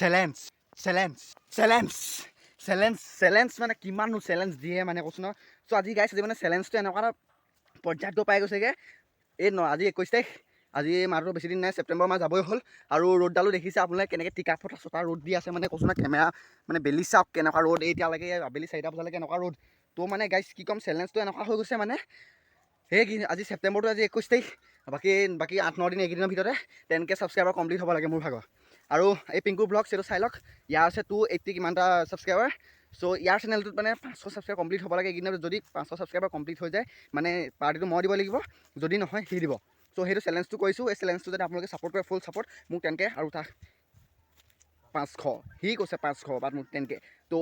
Challenge challenge challenge challenge challenge মানে কিমাননো challenge দিয়ে মানে কৈছোঁ নহয় চ' আজি গাইছ আজি মানে চেলেঞ্জটো এনেকুৱা এটা পৰ্যায়ত পাই গৈছেগৈ। এই ন, আজি একৈছ তাৰিখ। আজি মাহটো বেছি দিন নাই ছেপ্টেম্বৰ মাহ যাবই হ'ল। আৰু ৰ'দডালো দেখিছে আপোনালোকে কেনেকৈ টিকা ফটা চটা ৰ'দ দি আছে মানে কৈছোঁ নহয় কেমেৰা মানে বেলি চাওক কেনেকুৱা ৰ'দ এতিয়ালৈকে আবেলি চাৰিটা বজালৈকে এনেকুৱা ৰ'দ। তো মানে গাইছ কি ক'ম চেলেঞ্জটো এনেকুৱা হৈ গৈছে মানে। সেই কি, আজি ছেপ্টেম্বৰটো, আজি একৈছ তাৰিখ। বাকী বাকী আঠ, ন দিন, এইকেইদিনৰ ভিতৰতে টেন কে ছাবস্ক্ৰাইবাৰ কমপ্লিট হ'ব লাগে মোৰ ভাগৰ। আৰু এই পিংকু ব্লগ সেইটো চাই লওক। ইয়াৰ আছে টু এইট্টি কিমানটা ছাবস্ক্ৰাইবাৰ চ' ইয়াৰ চেনেলটোত মানে পাঁচশ ছাবস্ক্ৰাইব কমপ্লিট হ'ব লাগে এইকেইদিনত। যদি পাঁচশ ছাবস্ক্ৰাইবাৰ কমপ্লিট হৈ যায় মানে পাৰ্টিটো মই দিব লাগিব যদি নহয় সি দিব। চ' সেইটো চেলেঞ্জটো কৰিছোঁ। এই চেলেঞ্জটো যদি আপোনালোকে ছাপোৰ্ট কৰে ফুল ছাপোৰ্ট মোক টেন কে আৰু তাক পাঁচশ। সি কৈছে পাঁচশ বাট মোক টেন কে ত'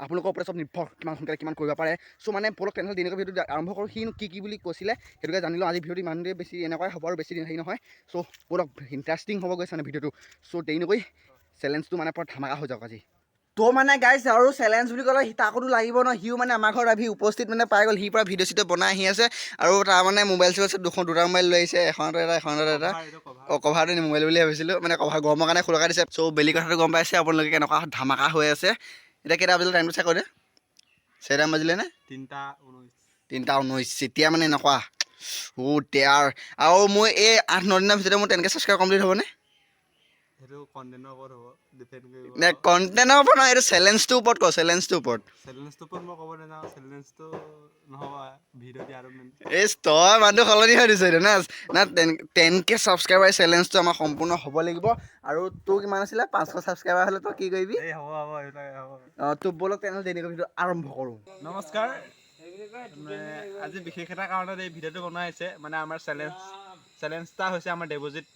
আপোনালোকৰ ওপৰত চব নিৰ্ভৰ কিমান সোনকালে কিমান কৰিব পাৰে। চ' মানে বলক তেনেহ'লে দিনকৈ ভিডিঅ'টো আৰম্ভ কৰোঁ। সিনো কি কি বুলি কৈছিলে সেইটোকে জানিলোঁ আজি ভিডিঅ'টো ইমানটোৱে বেছি এনেকুৱাই হ'ব আৰু বেছি দিন হেৰি নহয়। চ' বলক ইণ্টাৰেষ্টিং হ'ব গৈছে মানে ভিডিঅ'টো। চ' দেৰি নকৰি চেলেঞ্জটো মানে পুৰা ধামাকা হৈ যাওক আজি। তো মানে গাইছ আৰু চেলেঞ্জ বুলি ক'লে তাকোতো লাগিব ন। সিও মানে আমাৰ ঘৰত আহি উপস্থিত মানে পাই গ'ল। সি পৰা ভিডিঅ' চিডিঅ' বনাই আহি আছে। আৰু তাৰ মানে মোবাইল চোবাইল চব দুখন দুটা মোবাইল লৈ আহিছে। এখনত এটা এখনত এটা অঁ কভাৰটো নি মোবাইল বুলি ভাবিছিলোঁ। মানে কভাৰ গৰমৰ কাৰণে খোলকা দিছে। চ' বেলি কথাটো গম পাইছে। আপোনালোকে কেনেকুৱা ধামাকা হৈ আছে। এতিয়া কেইটা বাজিলে টাইমটো চাই কৈ দে। চাৰিটামান বাজিলে নে? তিনিটা ঊনৈছ তিনিটা ঊনৈছ এতিয়া মানে এনেকুৱা। অ' তেয়াৰ। আৰু মই এই আঠ ন দিনৰ ভিতৰতে মোৰ তেনেকৈ ছাবস্ক্ৰাইব কমপ্লিট হ'বনে? সেইটো কণ্টেণ্টৰ ওপৰত হ'ব। কৰিব নে কণ্টেণ্টৰ ওপৰত নহয় এইটো চেলেঞ্জটোৰ ওপৰত কওঁ চেলেঞ্জটোৰ ওপৰত। চেলেঞ্জটোৰ ওপৰত মই ক'ব নাযাওঁ চেলেঞ্জটো নহ'ব ভিডিঅ' দিয়া আৰু এই তই মানুহটো সলনি হৈ দিছ এতিয়া না না টেন টেন কে ছাবস্ক্ৰাইবাৰ চেলেঞ্জটো আমাৰ সম্পূৰ্ণ হ'ব লাগিব। আৰু তোৰ কিমান আছিলে পাঁচশো ছাবস্ক্ৰাইবাৰ হ'লে তই কি কৰিবি? হ'ব হ'ব অঁ তোৰ বলক তেনেহ'লে তেনেকৈ ভিডিঅ' আৰম্ভ কৰোঁ। নমস্কাৰ। মানে আজি বিশেষ এটা কাৰণত এই ভিডিঅ'টো বনোৱা হৈছে মানে আমাৰ চেলেঞ্জ চেলেঞ্জ এটা হৈছে আমাৰ দেৱজিত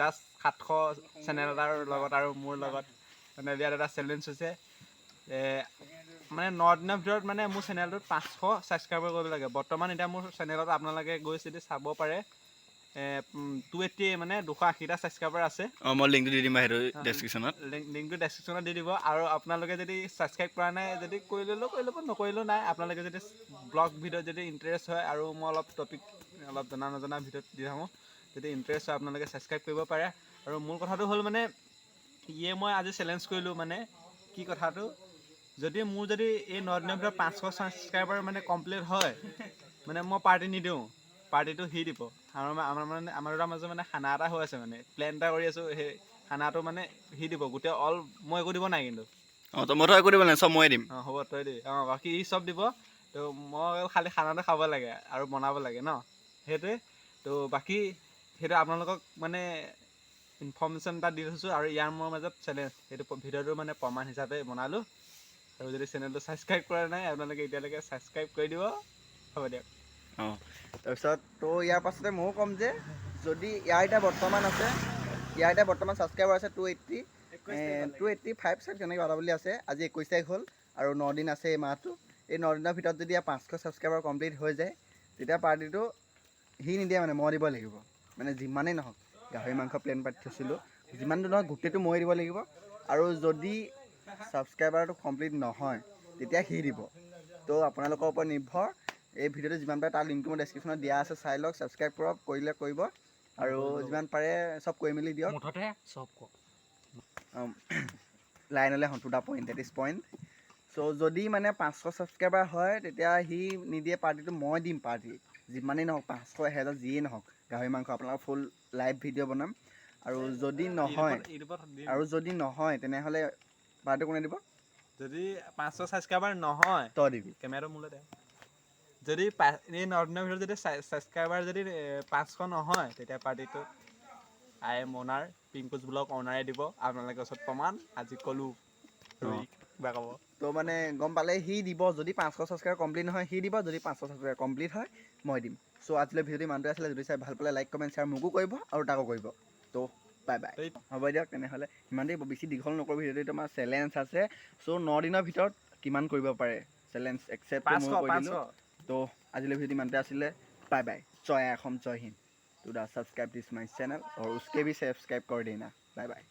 দাস সাতশ চেনেল এটাৰ লগত আৰু মোৰ লগত মানে ইয়াত এটা চেলেঞ্জ হৈছে। মানে ন দিনৰ ভিতৰত মানে মোৰ চেনেলটোত পাঁচশ ছাবস্ক্ৰাইবাৰ কৰিব লাগে। বৰ্তমান এতিয়া মোৰ চেনেলত আপোনালোকে গৈ যদি চাব পাৰে। টু এইট্টি মানে দুশ আশীটা ছাবস্ক্ৰাইবাৰ আছে। অঁ মই লিংকটো দি দিম সেইটো ডেছক্ৰিপশ্যনত লিংক লিংকটো ডেছক্ৰিপশ্যনত দি দিব। আৰু আপোনালোকে যদি ছাবস্ক্ৰাইব কৰা নাই যদি কৰি ল'লেও কৰি ল'ব নকৰিলেও নাই আপোনালোকে যদি ব্লগ ভিডিঅ'ত যদি ইণ্টাৰেষ্ট হয় আৰু মই অলপ টপিক অলপ জনা নজনা ভিডিঅ'ত দি থাকোঁ। যদি ইণ্টাৰেষ্ট হয় আপোনালোকে ছাবস্ক্ৰাইব কৰিব পাৰে। আৰু মূল কথাটো হ'ল মানে ইয়ে মই আজি চেলেঞ্জ কৰিলোঁ মানে কি কথাটো? যদি মোৰ যদি এই ন দিনৰ ভিতৰত পাঁচশ ছাবস্ক্ৰাইবাৰ মানে কমপ্লিট হয় মানে মই পাৰ্টি নিদিওঁ। পাৰ্টিটো সি দিব। আৰু আমাৰ আমাৰ মানে আমাৰ দুটাৰ মাজত মানে খানা এটা হৈ আছে মানে। প্লেন এটা কৰি আছোঁ সেই খানাটো মানে সি দিব। গোটেই অল মই একো দিব নাই কিন্তু। অঁ তো মইতো একো দিব নাই চব ময়ে দিম। অঁ হ'ব তই দিবি অঁ বাকী ই চব দিব। তো মই খালি খানাটো খাব লাগে আৰু বনাব লাগে ন। সেইটোৱে। তো বাকী সেইটো আপোনালোকক মানে ইনফৰ্মেশ্যন এটা দি থৈছোঁ আৰু ইয়াৰ মোৰ মাজত চেলেঞ্জ সেইটো ভিডিঅ'টো মানে প্ৰমাণ হিচাপে বনালোঁ। আৰু যদি চেনেলটো ছাবস্ক্ৰাইব কৰা নাই আপোনালোকে এতিয়ালৈকে ছাবস্ক্ৰাইব কৰি দিব। হ'ব দিয়ক। অঁ। তাৰপিছত তো ইয়াৰ পাছতে ময়ো ক'ম যে যদি ইয়াৰ এতিয়া বৰ্তমান আছে ইয়াৰ এতিয়া বৰ্তমান ছাবস্ক্ৰাইবাৰ আছে two eighty two eighty five চাগ তেনেকৈ কথা বুলি আছে আজি একৈছ তাৰিখ হ'ল আৰু ন দিন আছে এই মাহটো। এই ন দিনৰ ভিতৰত যদি ইয়াৰ পাঁচশো ছাবস্ক্ৰাইবাৰ কমপ্লিট হৈ যায় তেতিয়া পাৰ্টিটো সি নিদিয়ে মানে মই দিব লাগিব। মানে যিমানেই নহওক গাহৰি মাংস প্লেন পাতি থৈছিলোঁ। যিমানটো নহয় গোটেইটো মই দিব লাগিব। আৰু যদি ছাবস্ক্ৰাইবাৰটো কমপ্লিট নহয় তেতিয়া সি দিব। তো আপোনালোকৰ ওপৰত নিৰ্ভৰ। এই ভিডিঅ'টো যিমান পাৰে তাৰ লিংকটো মই ডেছক্ৰিপশ্যনত দিয়া আছে। চাই লওক ছাবস্ক্ৰাইব কৰক কৰিলে কৰিব। আৰু যিমান পাৰে চব কৰি মেলি দিয়ক। মুঠতে চব কওক লাইনলৈ হওঁ to the point that is point so' যদি মানে পাঁচশ ছাবস্ক্ৰাইবাৰ হয় তেতিয়া সি নিদিয়ে পাৰ্টিটো মই দিম পাৰ্টি যিমানেই নহওক পাঁচশ এহেজাৰ যিয়েই নহওক। গাহৰি মাংস আপোনালোকৰ ফুল লাইভ ভিডিঅ' বনাম। আৰু যদি নহয়। আৰু যদি নহয় তেনেহ'লে পাৰ্টি কোনে দিব? যদি পাঁচশ ছাবস্ক্ৰাইবাৰ নহয় তই দিবি। কেমেৰাটো মোলৈ দে। যদি এই ন দিনৰ ভিতৰত যদি ছাবস্ক্ৰাইবাৰ যদি পাঁচশ নহয় তেতিয়া পাৰ্টিটো I am owner Pinku's vlog অ'নাৰে দিব। আপোনালোকৰ ওচৰত প্ৰমাণ আজি ক'লোঁ। কিবা ক'ব। তো মানে গম পালে সি দিব যদি পাঁচশো ছাবস্ক্ৰাইবাৰ কমপ্লিট নহয় সি দিব যদি পাঁচশো ছাবস্ক্ৰাইবাৰ কমপ্লিট হয় মই দিম। চ' আজিলৈ ভিডিঅ'টো ইমানটোৱে আছিলে যদি চাই ভালো পালে লাইক কমেণ্ট শ্বেয়াৰ মোকো কৰিব আৰু তাকো কৰিব। তো বাই বাই হ'ব দিয়ক তেনেহ'লে ইমানতেই বেছি দীঘল নকৰোঁ ভিডিঅ'টো আমাৰ চেলেঞ্জ আছে। চ' ন দিনৰ ভিতৰত কিমান কৰিব পাৰে? চেলেঞ্জ একচেপ্ট তো আজিলৈ ভিডিঅ'টো ইমানতে আছিলে। বাই বাই জয় অসম জয় Hind. To the subscribe this my channel আৰু উচকে ভি ছাবস্ক্ৰাইব কৰি দেনা। Bye bye